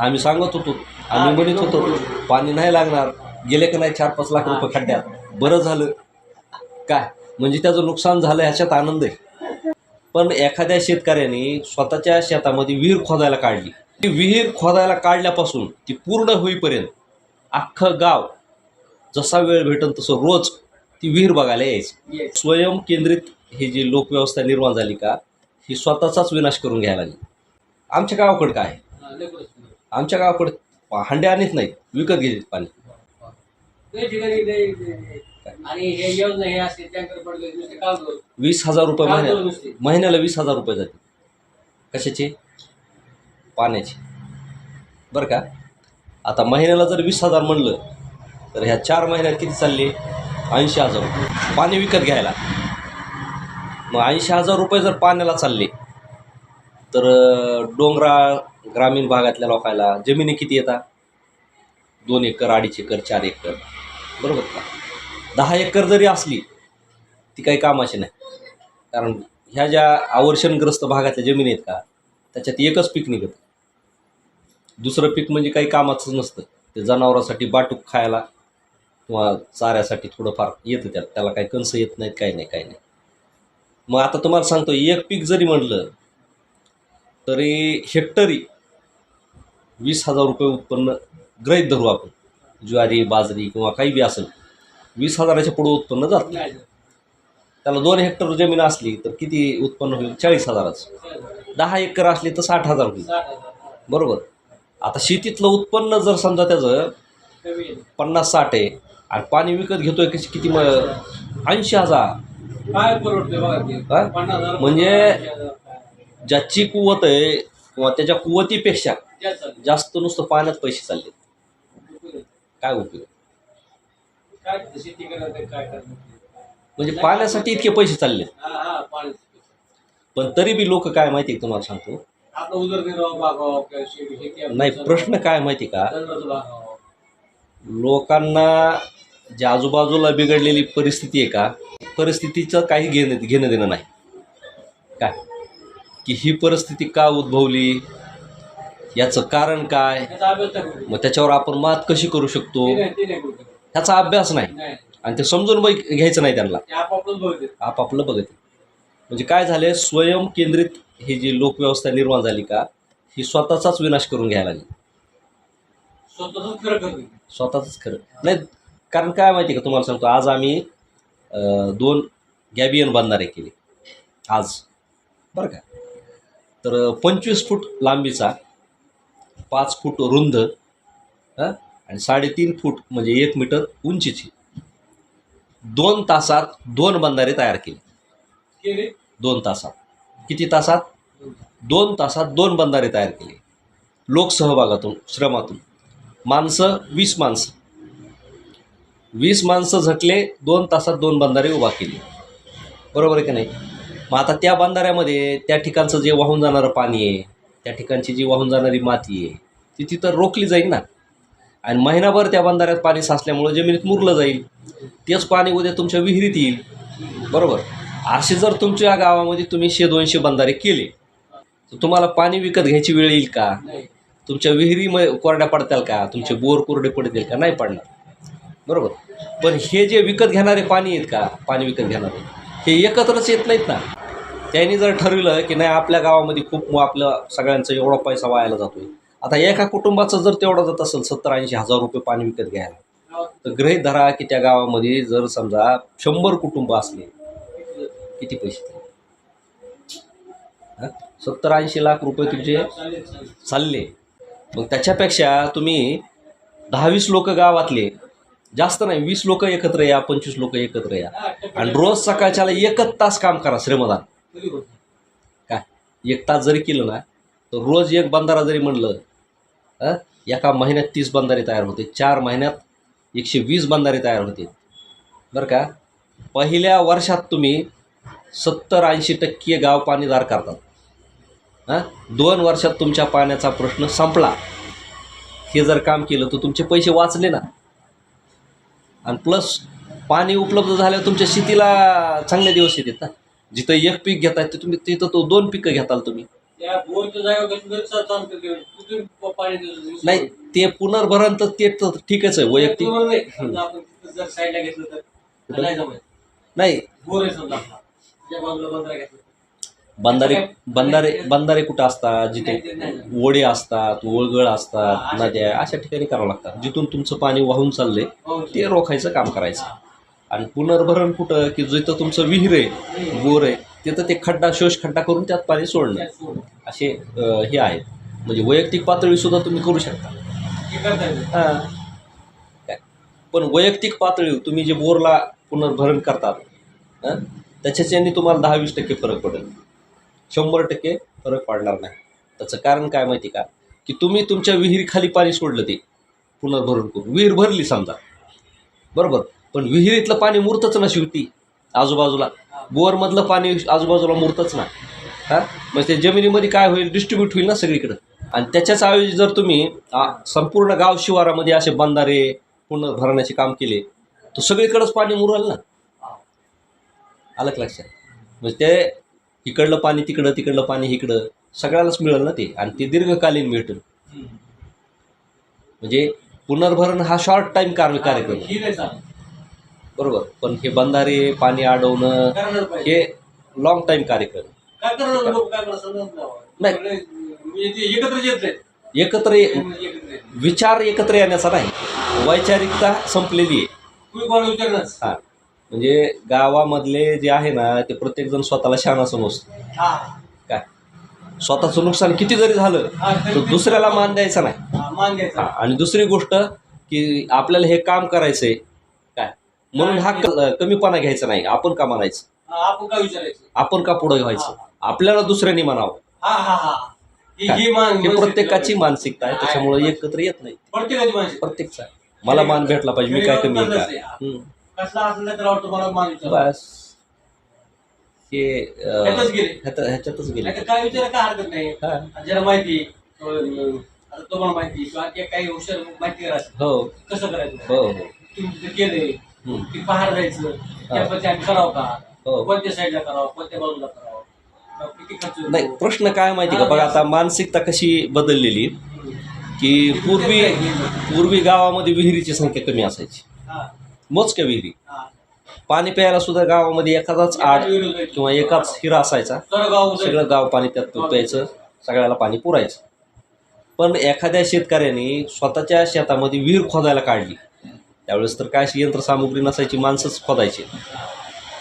आम्ही सांगत होतो आम्ही म्हणत होतो पाणी नाही लागणार गेले का नाही चार पाच लाख रुपये खड्ड्यात? बरं झालं. काय? म्हणजे त्याचं नुकसान झालं ह्याच्यात आनंद आहे. पण एखाद्या शेतकऱ्याने स्वतःच्या शेतामध्ये विहीर खोदायला काढली. ती विहीर खोदायला काढल्यापासून ती पूर्ण होईपर्यंत अख्खं गाव जसा वेळ भेटेल तसं रोज ती विहीर बघायला यायची. स्वयं केंद्रित जी लोकव्यवस्था निर्माण झाली का ही स्वतःचाच विनाश करून घ्यायला लागली. आमच्या गावाकडं काय आहे? आमच्या गावाकडे हांडे आणत नाहीत. विकत घेतात पाणी. आणि हे योजना हे असते टँकर पडले नुसते कागद वीस हजार रुपये कागद महिन्याला नुसते. महिन्याला वीस हजार रुपये जाते. कशाचे? पाण्याचे. बरं का? आता महिन्याला जर वीस हजार म्हणलं तर ह्या चार महिन्यात किती चालले? ऐंशी हजार रुपये. पाणी विकत घ्यायला. मग ऐंशी हजार रुपये जर पाण्याला चालले तर अं, डोंगराळ ग्रामीण भागातल्या लोकायला जमिनी किती येतात दोन एकर अडीच एकर चार एकर. बरोबर का? दहा एकर जरी असली ती काही कामाची नाही. कारण ह्या ज्या आवर्षणग्रस्त भागातल्या जमिनी आहेत का त्याच्यात एकच पीक निघतं. दुसरं पीक म्हणजे काही कामाचंच नसतं. ते जनावरांसाठी बाटूक खायला किंवा चाऱ्यासाठी थोडंफार येतं त्यात. त्याला काही कणसं येत नाहीत काही नाही काही नाही. मग आता तुम्हाला सांगतो एक पीक जरी म्हटलं तरी हेक्टरी वीस हजार रुपये उत्पन्न गृहीत धरू आपण. ज्वारी बाजरी किंवा काही बी असेल वीस हजाराच्या पुढं उत्पन्न जात नाही. त्याला दोन हेक्टर जमीन असली तर किती उत्पन्न होईल? चाळीस हजाराचं. दहा एकर असली तर साठ हजार होईल. बरोबर? आता शेतीतलं उत्पन्न जर समजा त्याचं पन्नास साठ आहे आणि पाणी विकत घेतोय किती किती मग ऐंशी हजार. म्हणजे ज्याची कुवत आहे किंवा त्याच्या कुवतीपेक्षा. जास्त नुसतं पाण्यात पैसे चालले काय उपयोग? म्हणजे पाण्यासाठी इतके पैसे चालले हा हा पाणी तरी बी लोक काय माहिती तुम्हाला सांगतो? नाही प्रश्न काय माहिती का. लोकांना जी आजूबाजूला बिघडलेली परिस्थिती आहे का? परिस्थितीचं काही घेणं घेणं देणं नाही. काय? की ही परिस्थिती का उद्भवली? याचं कारण काय. मग त्याच्यावर आपण मात कशी करू शकतो. ह्याचा अभ्यास नाही. आणि ते समजून घ्यायचं नाही त्यांना. आपापलं बघत. म्हणजे काय झालं स्वयं केंद्रित ही जी लोकव्यवस्था निर्माण झाली का ही स्वतःचाच विनाश करून घ्यायला लागली. स्वतःच खरं नाही कारण काय माहिती का? तुम्हाला सांगतो आज आम्ही दोन गॅबियन बांधणारे केले. आज. बरं का? तर पंचवीस फूट लांबीचा पाच फूट रुंद हं? आणि साडेतीन फूट म्हणजे एक मीटर उंचीची दोन तासात दोन बंधारे तयार केले. केले? दोन तासात. किती तासात? दोन तासात दोन बंधारे तयार केले. लोकसहभागातून श्रमातून. माणसं वीस माणसं. वीस माणसं झटले दोन तासात दोन बंधारे उभा केले. बरोबर आहे की नाही? मग आता त्या बंधाऱ्यामध्ये त्या ठिकाणचं जे वाहून जाणारं पाणी आहे त्या ठिकाणची जी वाहून जाणारी माती आहे ती तिथं रोखली जाईल ना? आणि महिनाभर त्या बंधाऱ्यात पाणी साचल्यामुळं जमिनीत मुरलं जाईल. तेच पाणी उद्या तुमच्या विहिरीत येईल. बरोबर? असे जर तुमच्या गावामध्ये तुम्ही शे दोनशे बंधारे केले तर तुम्हाला पाणी विकत घ्यायची वेळ येईल का? तुमच्या विहिरी म कोरड्या पडताल का? तुमचे बोर कोरडे पडतील का? नाही पडणार. बरोबर? पण हे जे विकत घेणारे पाणी आहेत का? पाणी विकत घेणारे हे एकत्रच येत नाहीत ना? त्यांनी जर ठरवलं की नाही आपल्या गावामध्ये खूप मग आपलं सगळ्यांचा एवढा पैसा वायाला जातोय. आता एका कुटुंबाचं जर तेवढा जात असेल सत्तर ऐंशी हजार रुपये पाणी विकत घ्यायला तर गृहित धरा की त्या गावामध्ये जर समजा शंभर कुटुंब असले किती पैसे ते सत्तर ऐंशी लाख रुपये तुमचे चालले. मग त्याच्यापेक्षा तुम्ही दहा वीस लोक गावातले जास्त नाही वीस लोक एकत्र या पंचवीस लोक एकत्र या. आणि रोज सकाळच्याला एकच तास काम करा श्रमदान. काय? एक तास जरी केलं ना तर रोज एक बंधारा जरी म्हणलं एका महिन्यात तीस बंधारे तयार होते. चार महिन्यात एकशे वीस बंधारे तयार होते. बरं का? पहिल्या वर्षात तुम्ही सत्तर ऐंशी टक्के गाव पाणीदार करतात. हां दोन वर्षात तुमच्या पाण्याचा प्रश्न संपला. हे जर काम केलं तर तुमचे पैसे वाचले ना. आणि प्लस पाणी उपलब्ध झाल्यावर तुमच्या शेतीला चांगले दिवस येतात ना. जिथं एक पीक घेताय ते तुम्ही तिथं तो दोन पिकं घेताल तुम्ही. नाही ते पुनर्भरण तर ते तर ठीकच आहे वैयक्तिक. नाही. बंधारे बंधारे बंधारे कुठं असतात? जिथे. ओढे असतात वळगळ हा, असतात नद्या अशा ठिकाणी करावं लागतात. जिथून तुमचं पाणी वाहून चाललंय ते रोखायचं काम करायचं. आणि पुनर्भरण कुठं की जिथं तुमचं विहीर आहे बोर आहे तिथं ते खड्डा शोष खड्डा करून त्यात पाणी सोडणं. असे हे आहेत. म्हणजे वैयक्तिक पातळी सुद्धा तुम्ही करू शकता. हे. पण वैयक्तिक पातळीवर तुम्ही जे बोरला पुनर्भरण करतात हं, त्याच्याच्याने तुम्हाला दहा वीस टक्के फरक पडेल. शंभर टक्के फरक पडणार नाही. त्याचं कारण काय माहिती का? की तुम्ही तुमच्या विहिरीखाली पाणी सोडलं ते पुनर्भरण करून. विहीर भरली समजा. बरोबर? पण विहिरीतलं पाणी मुरतच ना शेवटी आजूबाजूला. बोअरमधलं पाणी आजूबाजूला मुरतच ना. हां? मग ते जमिनीमध्ये काय होईल डिस्ट्रीब्यूट होईल ना सगळीकडं. आणि त्याच्याच ऐवजी जर तुम्ही संपूर्ण गाव शिवारामध्ये असे बंधारे पुनर्भरणाचे काम केले तर सगळीकडंच पाणी मुरल ना. आलं लक्षात? म्हणजे ते इकडलं पाणी तिकडं तिकडलं पाणी इकडं सगळ्यालाच मिळेल ना ते. आणि ते दीर्घकालीन मिळतं. म्हणजे पुनर्भरण हा शॉर्ट टाईम कार्य कार्यक्रम. बरोबर. पण हे बंधारे पाणी अडवणं करणार पाहिजे. हे लॉंग टाईम कार्यक्रम. काय करणार लोक? काय करणार? समजत नाही. नाही. म्हणजे ते एकत्र येत नाहीत. एकत्र ये- एकत्र येत. विचार एकत्र येण्याचा नाही. वैचारिकता संपलेली आहे. तुम्ही कोणाला विचारणार? हा. म्हणजे गावामधले जे आहे ना ते प्रत्येकजण स्वतःला शहाणा समजतो हा. काय? स्वतःचं नुकसान किती जरी झालं हा, तर तरी- दुसऱ्याला मान द्यायचा नाही. हा, मान हा, द्यायचा आणि दुसरी गोष्ट की आपल्याला हे काम करायचंय म्हणून हा क- कमीपणा घ्यायचा नाही. आपण का म्हणायचं? हा, आपण काय विचारायचं? आपण का पुढे व्हायचं? आपल्याला दुसऱ्यांनी म्हणावं. हा हा हा. ही काय? ही मान हे प्रत्येकाची मानसिकता आहे. त्याच्यामुळे एकत्र येत नाही. प्रत्येकाची मानसिक प्रत्येकचा मला मान भेटला पाहिजे मी काय कमी आहे का? हम्म. कसला असला तर वाटतं मला मान विचार बस. हे अं, ह्यातच गेले. ह्यात- ह्याच्यातच गेले. काय विचार काय हरकत नाही. हा. ज्याला माहिती अं, आता तुम्हाला माहिती किंवा काही हुशार माहिती करायचं हो. कसं करायचं? हो हो. तुम्ही तिथे केलंय. की बाहेर जायचं. त्यापैकी आम्ही करावं का? हो. कोणत्या साईडला करावं? कोणत्या बाजूला करावं? किती खर्च? नाही प्रश्न काय माहिती का? बघा आता मानसिकता कशी बदललेली. की पूर्वी पूर्वी गावामध्ये विहिरीची संख्या कमी असायची. मोजक्या विहिरी. पाणी प्यायला सुद्धा गावामध्ये एखादाच आड किंवा एकाच हिरा असायचा. सगळं गाव पाणी त्यात प्यायचं सगळ्याला पाणी पुरायचं. पण एखाद्या शेतकऱ्याने स्वतःच्या शेतामध्ये विहीर खोदायला काढली. त्यावेळेस तर काय अशी यंत्रसामुग्री नसायची माणसंच खोदायची.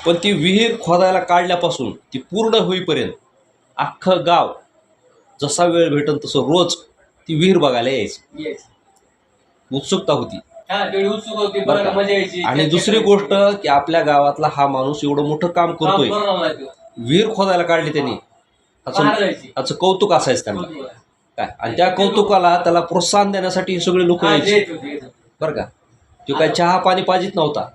पण ती विहीर खोदायला काढल्यापासून ती पूर्ण होईपर्यंत अख्खं गाव जसा वेळ भेटेल तसं रोज ती विहीर बघायला यायची. उत्सुकता होती. आणि दुसरी गोष्ट की आपल्या गावातला हा माणूस एवढं मोठं काम करतोय. विहीर खोदायला काढली त्यांनी. त्याचं कौतुक असायचं त्यांना. काय? आणि त्या कौतुकाला त्याला प्रोत्साहन देण्यासाठी हे सगळे लोक यायचे. बरं का? तो काय चहा पाणी पाजित नव्हता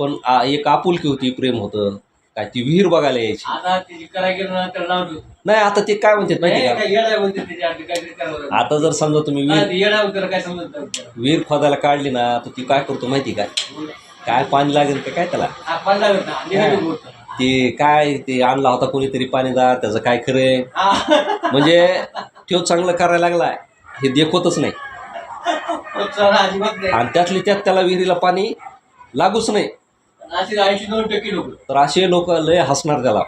पण आ- एक आपुलकी होती प्रेम होतं काय ती विहीर बघायला यायची आता तिची ना त्याला. नाही आता ते काय म्हणतात माहिती नाही, का काय येडा आहे म्हणते त्याच्या आधी काहीतरी करावं लागेल. आता जर समजा तुम्ही विहीर ती येडा आहे त्याला काय समजत नाही त्याला. विहीर खोदायला काढली ना तर ती काय करतो माहिती का काय पाणी लागेल का काय त्याला हा, पडला होता. निघाली गोष्ट. ते काय ते आणला होता कोणीतरी पाणीदार त्याचं काय खरंय हा. म्हणजे तो चांगलं करायला लागलाय हे देखवतच नाही. आणि त्यातली त्यात त्याला विहिरीला पाणी लागूच नाही. तर असे लोक लय हसणार त्याला.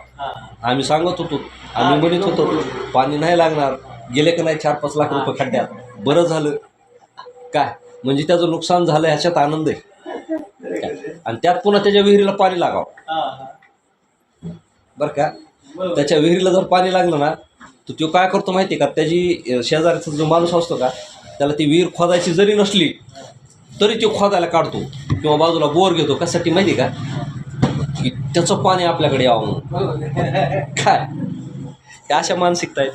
आम्ही सांगत होतो आम्ही म्हणत होतो पाणी नाही लागणार. गेले का नाही चार पाच लाख रुपये खड्ड्यात? बरं झालं. काय? म्हणजे त्याचं नुकसान झालं ह्याच्यात आनंद आहे? आणि त्यात पुन्हा त्याच्या विहिरीला पाणी लागावं. बरं का? त्याच्या विहिरीला जर पाणी लागलं ना तर तो काय करतो माहिती का? त्याची शेजारचा जो माणूस असतो का त्याला ती विहीर खोदायची जरी नसली तरी ती खोदायला काढतो. किंवा बाजूला बोर घेतो. कशासाठी माहिती आहे का? की त्याचं पाणी आपल्याकडे यावं म्हणून. काय? अशा मानसिकता आहेत.